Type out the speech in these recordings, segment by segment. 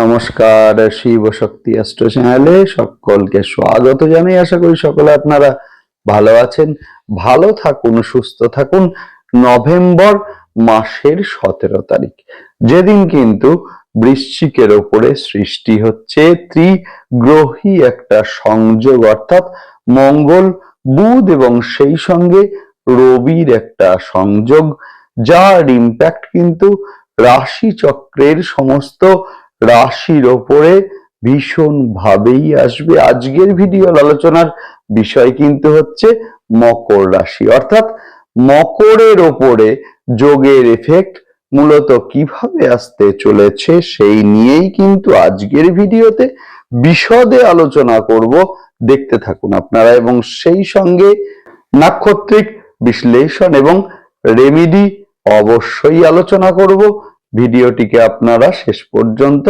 নমস্কার শিব শক্তি অ্যাস্ট্রো চ্যানেলে সকলকে স্বাগত জানাই। আশা করি সকলে আপনারা ভালো আছেন। ভালো থাকুন, সুস্থ থাকুন। নভেম্বর মাসের সতেরো তারিখ। যেদিন কিন্তু বৃশ্চিকের ওপরে সৃষ্টি হচ্ছে ত্রিগ্রহী একটা সংযোগ, অর্থাৎ মঙ্গল, বুধ এবং সেই সঙ্গে রবির একটা সংযোগ, যার ইম্প্যাক্ট কিন্তু রাশি চক্রের সমস্ত রাশির ওপরে ভীষণ ভাবেই আসবে। আজকের ভিডিও আলোচনার বিষয় কিন্তু হচ্ছে মকর রাশি। অর্থাৎ মকরের ওপরে যোগের এফেক্ট মূলত কীভাবে আসতে চলেছে সেই নিয়েই কিন্তু আজকের ভিডিওতে বিশদে আলোচনা করব। দেখতে থাকুন আপনারা এবং সেই সঙ্গে নাক্ষত্রিক বিশ্লেষণ এবং রেমিডি অবশ্যই আলোচনা করব। ভিডিওটিকে আপনারা শেষ পর্যন্ত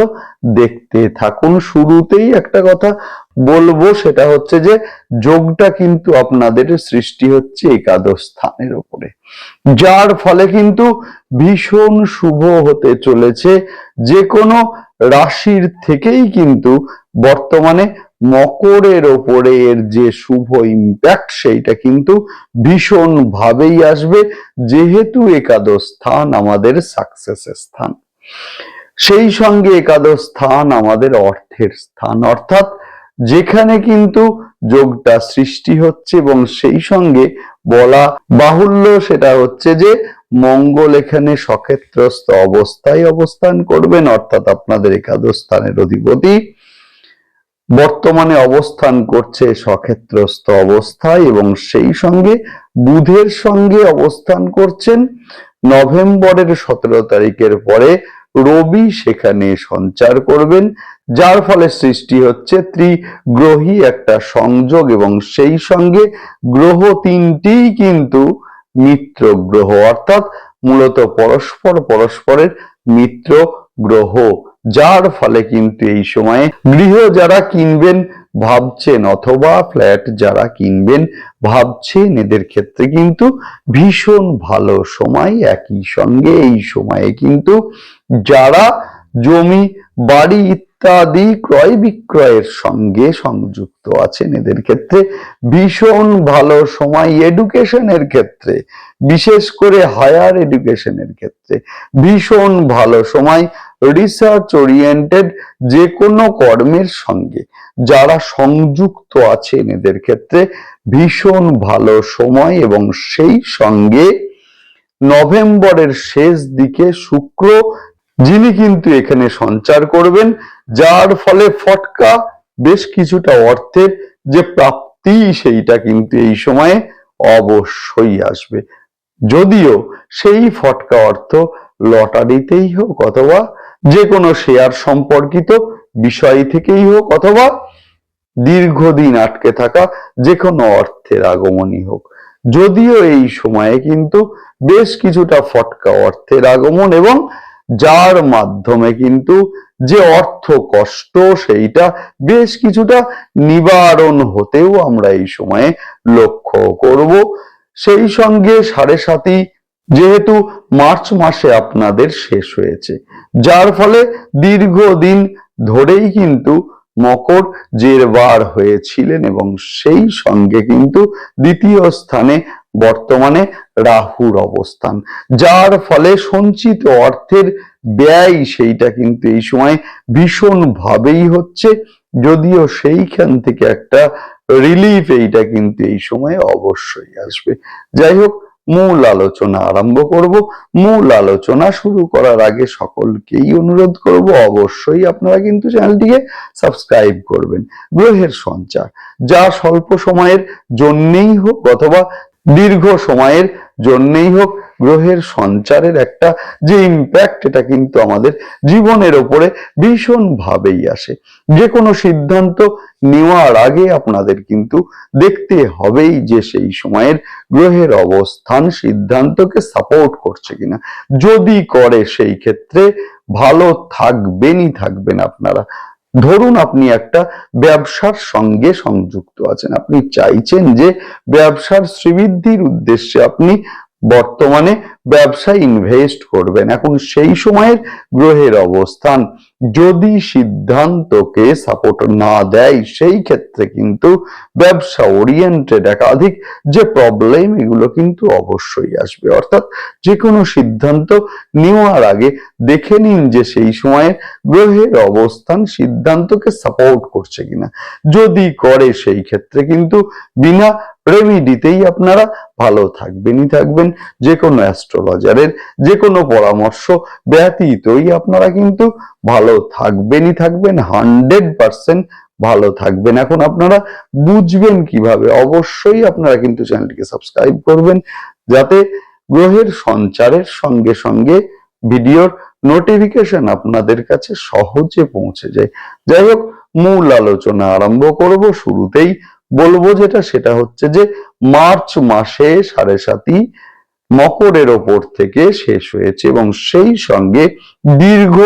দেখতে থাকুন। শুরুতেই একটা কথা বলব, সেটা হচ্ছে যে যোগটা কিন্তু আপনাদের সৃষ্টি হচ্ছে একাদশ স্থানের উপরে। যার ফলে কিন্তু ভীষণ শুভ হতে চলেছে। যে কোনো রাশির থেকেই কিন্তু বর্তমানে মকরের ওপরে এর যে শুভ ইম্প্যাক্ট সেইটা কিন্তু ভীষণ ভাবেই আসবে, যেহেতু একাদশ স্থান আমাদের সাকসেসের স্থান। সেই সঙ্গে একাদশ স্থান আমাদের অর্থের স্থান। অর্থাৎ যেখানে কিন্তু যোগটা সৃষ্টি হচ্ছে এবং সেই সঙ্গে বলা বাহুল্য সেটা হচ্ছে যে মঙ্গল এখানে সক্ষেত্রস্থ অবস্থায় অবস্থান করবেন। অর্থাৎ আপনাদের একাদশ স্থানের অধিপতি বর্তমানে অবস্থান করছে সক্ষেত্রস্থ অবস্থায় এবং সেই সঙ্গে বুধের সঙ্গে অবস্থান করছেন নভেম্বরের সতেরো তারিখের পরে রবি সেখানে সঞ্চার করবেন, যার ফলে সৃষ্টি হচ্ছে ত্রিগ্রহী একটা সংযোগ এবং সেই সঙ্গে গ্রহ তিনটিই কিন্তু মিত্র গ্রহ, অর্থাৎ মূলত পরস্পর পরস্পরের মিত্র গ্রহ। যার ফলে কিন্তু এই সময়ে গৃহ যারা কিনবেন, ভাবছেন অথবা ফ্ল্যাট যারা কিনবেন, ভাবছেন এদের ক্ষেত্রে কিন্তু ভীষণ ভালো সময়। একই সঙ্গে এই সময়ে কিন্তু যারা জমি, বাড়ি ইত্যাদি ক্রয় বিক্রয়ের সঙ্গে সংযুক্ত আছেন, এদের ক্ষেত্রে ভীষণ ভালো সময় এডুকেশনের ক্ষেত্রে, বিশেষ করে হায়ার এডুকেশনের ক্ষেত্রে ভীষণ ভালো সময়। রিসার্চ ওরিয়েন্টেড যে কোনো কর্মের সঙ্গে যারা সংযুক্ত আছেন এদের ক্ষেত্রে ভীষণ ভালো সময় এবং সেই সঙ্গে নভেম্বরের শেষ দিকে শুক্র, যিনি কিন্তু এখানে সঞ্চার করবেন, যার ফলে ফটকা বেশ কিছুটা অর্থের যে প্রাপ্তি সেইটা কিন্তু এই সময়ে অবশ্যই আসবে। যদিও সেই ফটকা অর্থ লটারিতেই হোক অথবা যে কোনো শেয়ার সম্পর্কিত বিষয় থেকেই হোক অথবা দীর্ঘদিন আটকে থাকা যে কোনো অর্থের আগমনই হোক। যদিও এই সময়ে কিন্তু বেশ কিছুটা ফটকা অর্থের আগমন এবং যার মাধ্যমে কিন্তু যে অর্থ কষ্ট সেইটা বেশ কিছুটা নিবারণ হতেও আমরা এই সময়ে লক্ষ্য করব। সেই সঙ্গে সাড়ে সাতই যেহেতু মার্চ মাসে আপনাদের শেষ হয়েছে, যার ফলে দীর্ঘদিন ধরেই কিন্তু মকর জেরবার হয়েছিলেন এবং সেই সঙ্গে কিন্তু দ্বিতীয় স্থানে বর্তমানে রাহুর অবস্থান, যার ফলে সঞ্চিত অর্থের ব্যয় সেইটা কিন্তু এই সময় ভীষণ ভাবেই হচ্ছে, যদিও সেইখান থেকে একটা রিলিফ এইটা কিন্তু এই সময় অবশ্যই আসবে। যাই হোক মূল আলোচনা আরম্ভ করব। মূল আলোচনা শুরু করার আগে সকলকেই অনুরোধ করব, অবশ্যই আপনারা কিন্তু চ্যানেলটিকে সাবস্ক্রাইব করবেন। গ্রহের সঞ্চার, যা স্বল্প সময়ের জন্যেই হোক অথবা দীর্ঘ সময়ের জন্যেই হোক, গ্রহের সঞ্চারের একটা যে ইম্প্যাক্ট এটা কিন্তু আমাদের জীবনের ওপরে ভীষণ ভাবেই আসে। যে কোনো সিদ্ধান্ত নেওয়ার আগে আপনাদের কিন্তু দেখতে হবেই যে সেই সময়ের গ্রহের অবস্থান সিদ্ধান্তকে সাপোর্ট করছে কিনা। যদি করে সেই ক্ষেত্রে ভালো থাকবেনই থাকবেন আপনারা। ধরুন আপনি একটা ব্যবসার সঙ্গে সংযুক্ত আছেন, আপনি চাইছেন যে ব্যবসার শ্রীবৃদ্ধির উদ্দেশ্যে আপনি বর্তমানে ব্যবসায় ইনভেস্ট করবেন। এখন সেই সময়ের গ্রহের অবস্থান, যদি সিদ্ধান্তকে সাপোর্ট না দেয়, সেই ক্ষেত্রে কিন্তু ব্যবসা ওরিয়েন্টেড একাধিক যে প্রবলেম এগুলো কিন্তু অবশ্যই আসবে। অর্থাৎ যে কোনো সিদ্ধান্ত নেওয়ার আগে দেখে নিন যে সেই সময়ে গ্রহের অবস্থান সিদ্ধান্তকে সাপোর্ট করছে কিনা। যদি করে সেই ক্ষেত্রে কিন্তু বিনা রেমিডিতেই আপনারা ভালো থাকবেনই থাকবেন। যে কোনো অ্যাস্ট্রোলজারের যে কোনো পরামর্শ ব্যতীতই আপনারা কিন্তু ভালো থাকবেনই থাকবেন হান্ড্রেড পার্সেন্ট ভালো থাকবেন। এখন আপনারা বুঝবেন কীভাবে? অবশ্যই আপনারা কিন্তু চ্যানেলটিকে সাবস্ক্রাইব করবেন। যাতে গ্রহের সঞ্চারের সঙ্গে সঙ্গে ভিডিওর নোটিফিকেশন আপনাদের কাছে সহজে পৌঁছে যায়। যাই হোক, মূল আলোচনা আরম্ভ করব। শুরুতেই বলব যেটা, সেটা হচ্ছে যে মার্চ মাসে সাড়ে সাতই মকরের ওপর থেকে শেষ হয়েছে এবং সেই সঙ্গে দীর্ঘ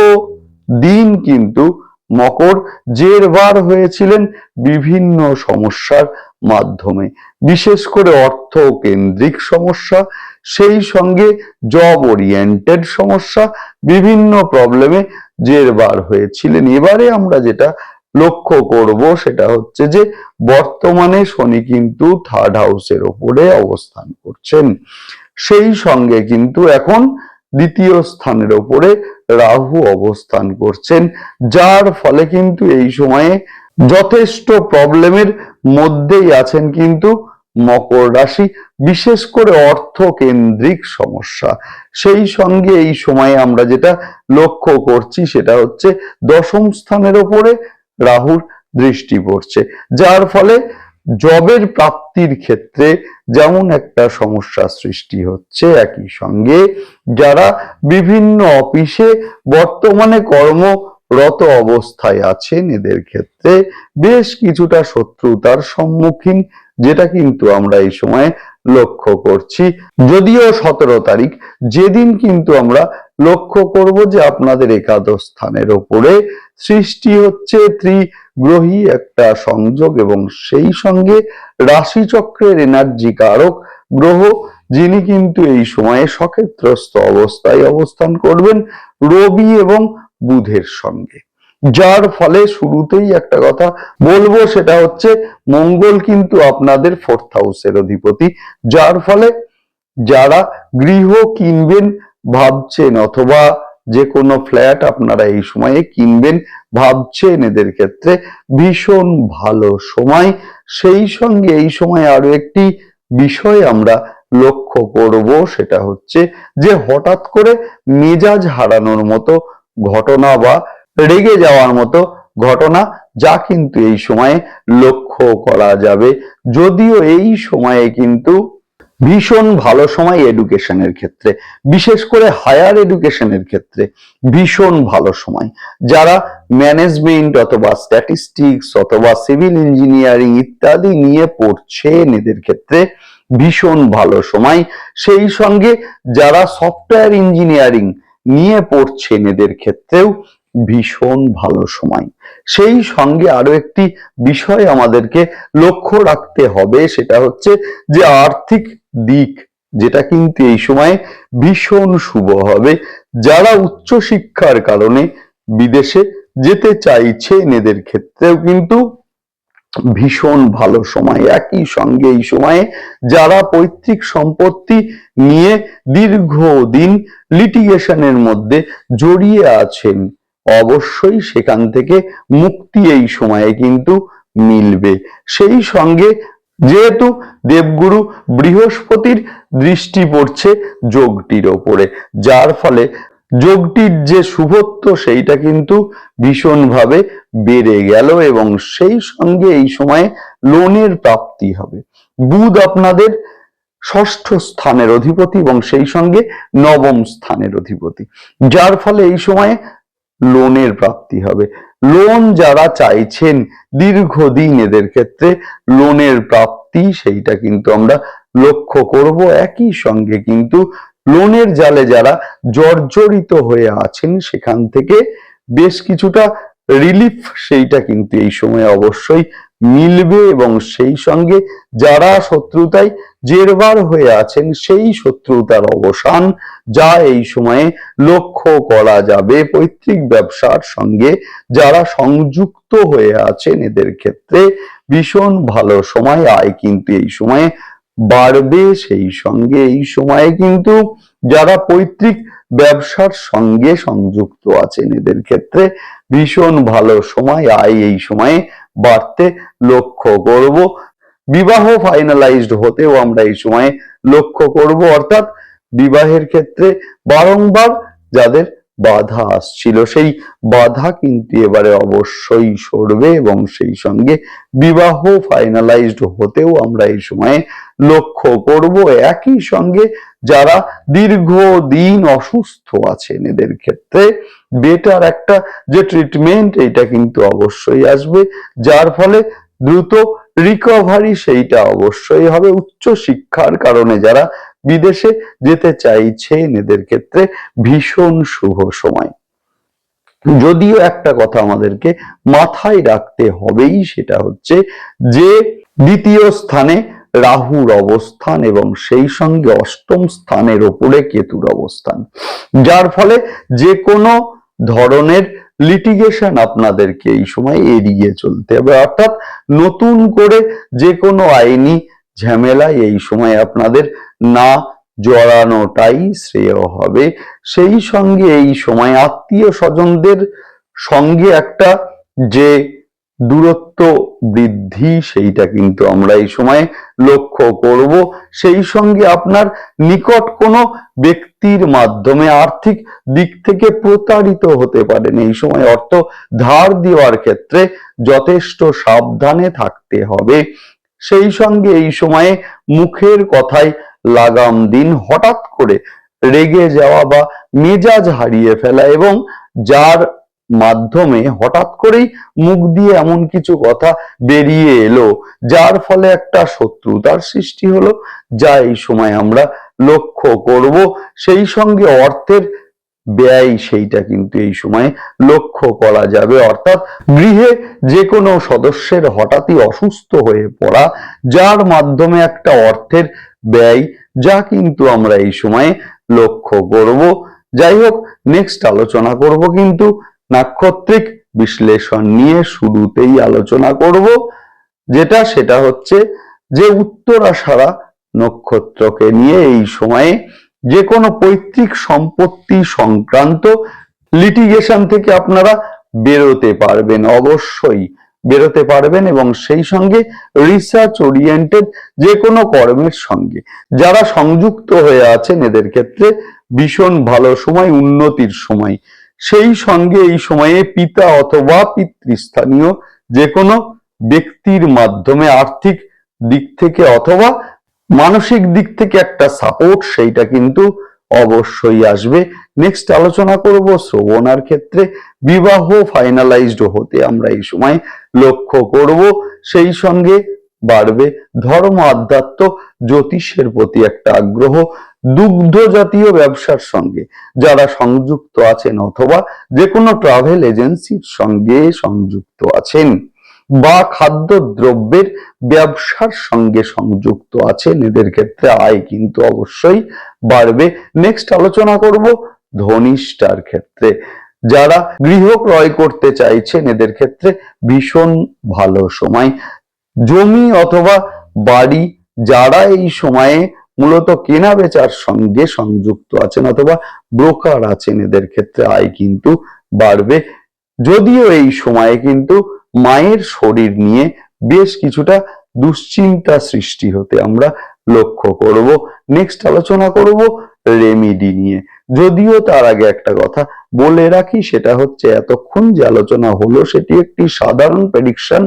দিন কিন্তু মকর জেরবার হয়েছিলেন বিভিন্ন সমস্যার মাধ্যমে। বিশেষ করে অর্থ কেন্দ্রিক সমস্যা সেই সঙ্গে জব ওরিয়েন্টেড সমস্যা, বিভিন্ন প্রবলেমে জেরবার হয়েছিলেন। এবারে আমরা যেটা লক্ষ্য করব সেটা হচ্ছে যে, বর্তমানে শনি কিন্তু থার্ড হাউসের ওপরে অবস্থান করছেন। সেই সঙ্গে কিন্তু এখন দ্বিতীয় স্থানের ওপরে রাহু অবস্থান করছেন, যার ফলে কিন্তু এই সময়ে যথেষ্ট প্রবলেমের মধ্যেই আছেন কিন্তু মকর রাশি, বিশেষ করে অর্থ কেন্দ্রিক সমস্যা। সেই সঙ্গে এই সময়ে আমরা যেটা লক্ষ্য করছি সেটা হচ্ছে দশম স্থানের ওপরে রাহুর দৃষ্টি পড়ছে। যার ফলে জবের প্রাপ্তির ক্ষেত্রে যেমন একটা সমস্যা সৃষ্টি হচ্ছে, একই সঙ্গে যারা বিভিন্ন অফিসে বর্তমানে কর্মরত অবস্থায় আছেন, এদের ক্ষেত্রে বেশ কিছুটা শত্রুতার সম্মুখীন যেটা কিন্তু আমরা এই সময় লক্ষ্য করছি। যদিও সতেরো তারিখ, যেদিন কিন্তু আমরা লক্ষ্য করব যে আপনাদের একাদশ স্থানের ওপরে সৃষ্টি হচ্ছে ত্রিগ্রহী একটা সংযোগ এবং সেই সঙ্গে রাশিচক্রের এনার্জি কারক গ্রহ, যিনি কিন্তু এই সময়ে সক্ষেত্রস্থ অবস্থায় অবস্থান করবেন রবি এবং বুধের সঙ্গে। যার ফলে শুরুতেই একটা কথা বলব, সেটা হচ্ছে মঙ্গল কিন্তু আপনাদের ফোর্থ হাউসের অধিপতি। যার ফলে যারা গৃহ কিনবেন ভাবছেন, অথবা যে কোনো ফ্ল্যাট আপনারা এই সময়ে কিনবেন ভাবছেন এদের ক্ষেত্রে, ভীষণ ভালো সময়। সেই সঙ্গে এই সময় আরও একটি বিষয় আমরা লক্ষ্য করব, সেটা হচ্ছে যে হঠাৎ করে মেজাজ হারানোর মতো ঘটনা বা রেগে যাওয়ার মতো ঘটনা, যা কিন্তু এই সময়ে লক্ষ্য করা যাবে। যদিও এই সময়ে কিন্তু ভীষণ ভালো সময় এডুকেশনের ক্ষেত্রে, বিশেষ করে হায়ার এডুকেশনের ক্ষেত্রে ভীষণ ভালো সময়। যারা ম্যানেজমেন্ট অথবা স্ট্যাটিস্টিক্স অথবা সিভিল ইঞ্জিনিয়ারিং ইত্যাদি নিয়ে পড়ছেন, এদের ক্ষেত্রে ভীষণ ভালো সময়। সেই সঙ্গে যারা সফটওয়্যার ইঞ্জিনিয়ারিং নিয়ে পড়ছেন, এদের ক্ষেত্রেও ভীষণ ভালো সময়। সেই সঙ্গে আরও একটি বিষয় আমাদেরকে লক্ষ্য রাখতে হবে, সেটা হচ্ছে যে আর্থিক দিক, যেটা কিন্তু এই সময়ে ভীষণ শুভ হবে। যারা উচ্চ শিক্ষার কারণে বিদেশে যেতে চাইছে, এদের ক্ষেত্রেও কিন্তু ভীষণ ভালো সময়। একই সঙ্গে এই সময়ে যারা পৈতৃক সম্পত্তি নিয়ে দীর্ঘদিন লিটিগেশনের মধ্যে জড়িয়ে আছেন অবশ্যই সেখান থেকে মুক্তি এই সময়ে কিন্তু মিলবে। সেই সঙ্গে যেহেতু দেবগুরু বৃহস্পতির দৃষ্টি পড়ছে যোগটির ওপরে, যার ফলে যোগটির যে শুভত্ব সেইটা কিন্তু ভীষণভাবে বেড়ে গেল এবং সেই সঙ্গে এই সময়ে লোনের প্রাপ্তি হবে। বুধ আপনাদের ষষ্ঠ স্থানের অধিপতি এবং সেই সঙ্গে নবম স্থানের অধিপতি, যার ফলে এই সময়ে লোনের প্রাপ্তি হবে। লোন যারা চাইছেন দীর্ঘদিন এদের ক্ষেত্রে লোনের প্রাপ্তি, সেইটা কিন্তু আমরা লক্ষ্য করব। একই সঙ্গে কিন্তু লোনের জালে যারা জর্জরিত হয়ে আছেন, সেখান থেকে বেশ কিছুটা রিলিফ সেইটা কিন্তু এই সময় অবশ্যই মিলবে এবং সেই সঙ্গে যারা শত্রুতায় জেরবার হয়ে আছেন, সেই শত্রুতার অবসান যা এই সময়ে লক্ষ্য করা যাবে। পৈতৃক ব্যবসার সঙ্গে যারা সংযুক্ত হয়ে আছেন, এদের ক্ষেত্রে ভীষণ ভালো সময়, আয় কিন্তু এই সময়ে বাড়বে। সেই সঙ্গে এই সময়ে কিন্তু যারা পৈতৃক ব্যবসার সঙ্গে সংযুক্ত আছেন। এদের ক্ষেত্রে ভীষণ ভালো সময়। আয় এই সময়ে বাড়তে লক্ষ্য করব। বিবাহ ফাইনালাইজড হতেও আমরা এই সময়ে লক্ষ্য করব। অর্থাৎ বিবাহের ক্ষেত্রে বারংবার যাদের বাধা আসছিল, সেই বাধা কিন্তু এবারে অবশ্যই সরবে এবং সেই সঙ্গে বিবাহ ফাইনালাইজড হতেও আমরা এই সময়ে লক্ষ্য করব একই সঙ্গে যারা দীর্ঘদিন অসুস্থ আছেন এদের ক্ষেত্রে বেটার একটা যে ট্রিটমেন্ট এটা কিন্তু অবশ্যই আসবে, যার ফলে দ্রুত রিকভারি সেইটা অবশ্যই হবে। উচ্চ শিক্ষার কারণে যারা বিদেশে যেতে চাইছেন এদের ক্ষেত্রে ভীষণ শুভ সময়। যদিও একটা কথা আমাদেরকে মাথায় রাখতে হবেই, সেটা হচ্ছে যে দ্বিতীয় স্থানে রাহুর অবস্থান এবং সেই সঙ্গে অষ্টম স্থানের ওপরে কেতুর অবস্থান। যার ফলে যে কোনো ধরনের লিটিগেশন আপনাদেরকে এই সময় এড়িয়ে চলতে হবে। অর্থাৎ নতুন করে যে কোনো আইনি ঝামেলায় এই সময় আপনাদের না জড়ানোটাই শ্রেয় হবে। সেই সঙ্গে এই সময় আত্মীয় স্বজনদের সঙ্গে একটা যে দূরত্ব বৃদ্ধি সেইটা কিন্তু আমরা এই সময় লক্ষ্য করব। সেই সঙ্গে আপনার নিকট কোনো ব্যক্তির মাধ্যমে আর্থিক দিক থেকে প্রতারিত হতে পারেন। এই সময় অর্থ ধার দেওয়ার ক্ষেত্রে যথেষ্ট সাবধানে থাকতে হবে। সেই সঙ্গে এই সময়ে মুখের কথায় লাগাম দিন, হঠাৎ করে রেগে যাওয়া বা মেজাজ হারিয়ে ফেলা এবং যার মাধ্যমে হঠাৎ করেই মুখ দিয়ে এমন কিছু কথা বেরিয়ে এলো, যার ফলে একটা শত্রুতার সৃষ্টি হলো, যা এই সময় আমরা লক্ষ্য করব। সেই সঙ্গে অর্থের ব্যয় সেইটা কিন্তু এই সময় লক্ষ্য করা যাবে। অর্থাৎ গৃহে যে কোনো সদস্যের হঠাৎই অসুস্থ হয়ে পড়া, যার মাধ্যমে একটা অর্থের ব্যয়, যা কিন্তু আমরা এই সময়ে লক্ষ্য করব। যাই হোক নেক্সট আলোচনা করব কিন্তু নাক্ষত্রিক বিশ্লেষণ নিয়ে শুরুতেই আলোচনা করব। যেটা সেটা হচ্ছে যে উত্তরাষাঢ়া নক্ষত্রকে নিয়ে এই সময়ে যে কোনো পৈতৃক সম্পত্তি সংক্রান্ত লিটিগেশন থেকে আপনারা বেরোতে পারবেন, অবশ্যই বেরোতে পারবেন এবং সেই সঙ্গে রিসার্চ ওরিয়েন্টেড যে কোনো কর্মের সঙ্গে। যারা সংযুক্ত হয়ে আছেন, এদের ক্ষেত্রে ভীষণ ভালো সময়, উন্নতির সময়। সেই সঙ্গে এই সময়ে পিতা অথবা পিতৃস্থানীয় যে কোনো ব্যক্তির মাধ্যমে আর্থিক দিক থেকে অথবা মানসিক দিক থেকে একটা সাপোর্ট সেইটা কিন্তু অবশ্যই আসবে। নেক্সট আলোচনা করব শ্রবণার ক্ষেত্রে বিবাহ ফাইনালাইজড হতে আমরা এই সময় লক্ষ্য করব। সেই সঙ্গে বাড়বে ধর্ম আধ্যাত্ম, জ্যোতিষের প্রতি একটা আগ্রহ দুগ্ধ জাতীয় ব্যবসার সঙ্গে, যারা সংযুক্ত আছেন অথবা যে কোনো ট্রাভেল এজেন্সির সঙ্গে সংযুক্ত আছেন বা খাদ্য দ্রব্যের ব্যবসার সঙ্গে সংযুক্ত আছেন, এদের ক্ষেত্রে আয় কিন্তু অবশ্যই বাড়বে। নেক্সট আলোচনা করব ধনিষ্ঠার ক্ষেত্রে। যারা গৃহ ক্রয় করতে চাইছেন, এদের ক্ষেত্রে ভীষণ ভালো সময়। জমি অথবা বাড়ি, যারা এই সময়ে মূলত কেনা বেচার সঙ্গে সংযুক্ত আছেন অথবা ব্রোকার আছেন এদের ক্ষেত্রে আয় কিন্তু বাড়বে। যদিও এই সময়ে কিন্তু মায়ের শরীর নিয়ে বেশ কিছুটা দুশ্চিন্তা সৃষ্টি হতে আমরা লক্ষ্য করব। নেক্সট আলোচনা করব রেমিডি নিয়ে। যদিও তার আগে একটা কথা বলে রাখি, সেটা হচ্ছে এতক্ষণ যে আলোচনা হলো, সেটি একটি সাধারণ প্রেডিকশন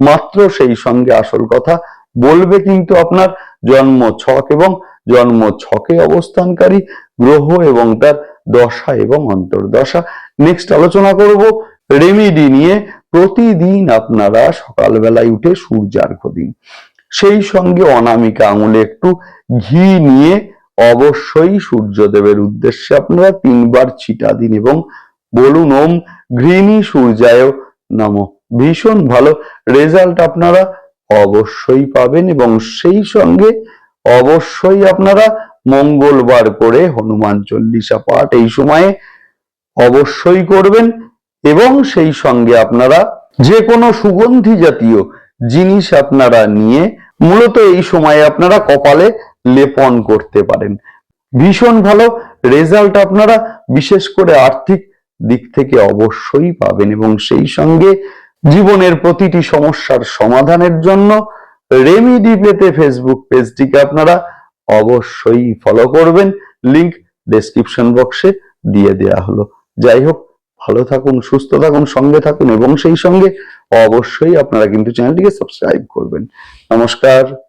মাত্র সেই সঙ্গে আসল কথা বলবে কিন্তু আপনার জন্ম ছক এবং জন্ম ছকে অবস্থানকারী গ্রহ এবং তার দশা এবং অন্তর্দশা। নেক্সট আলোচনা করব রেমিডি নিয়ে। প্রতিদিন আপনারা সকালবেলায় উঠে সূর্যার্ঘ দিন। সেই সঙ্গে অনামিকা আঙুলে একটু ঘি নিয়ে অবশ্যই সূর্যদেবের উদ্দেশ্যে আপনারা তিনবার ছিটা দিন এবং বলুন, ওম ঘৃণী সূর্যায় নম। ভীষণ ভালো রেজাল্ট আপনারা অবশ্যই পাবেন এবং সেই সঙ্গে অবশ্যই আপনারা মঙ্গলবার করে হনুমান চল্লিশা পাঠ এই সময়ে অবশ্যই করবেন এবং সেই সঙ্গে আপনারা যে কোনো সুগন্ধি জাতীয় জিনিস আপনারা নিয়ে মূলত এই সময়ে আপনারা কপালে লেপন করতে পারেন। ভীষণ ভালো রেজাল্ট আপনারা বিশেষ করে আর্থিক দিক থেকে অবশ্যই পাবেন এবং সেই সঙ্গে জীবনের প্রতিটি সমস্যার সমাধানের জন্য রেমিডি পেতে ফেসবুক পেজটিকে আপনারা অবশ্যই ফলো করবেন। লিংক ডেসক্রিপশন বক্সে দিয়ে দেওয়া হলো। যাই হোক, ভালো থাকুন, সুস্থ থাকুন, সঙ্গে থাকুন এবং সেই সঙ্গে অবশ্যই আপনারা কিন্তু চ্যানেলটিকে সাবস্ক্রাইব করবেন। নমস্কার।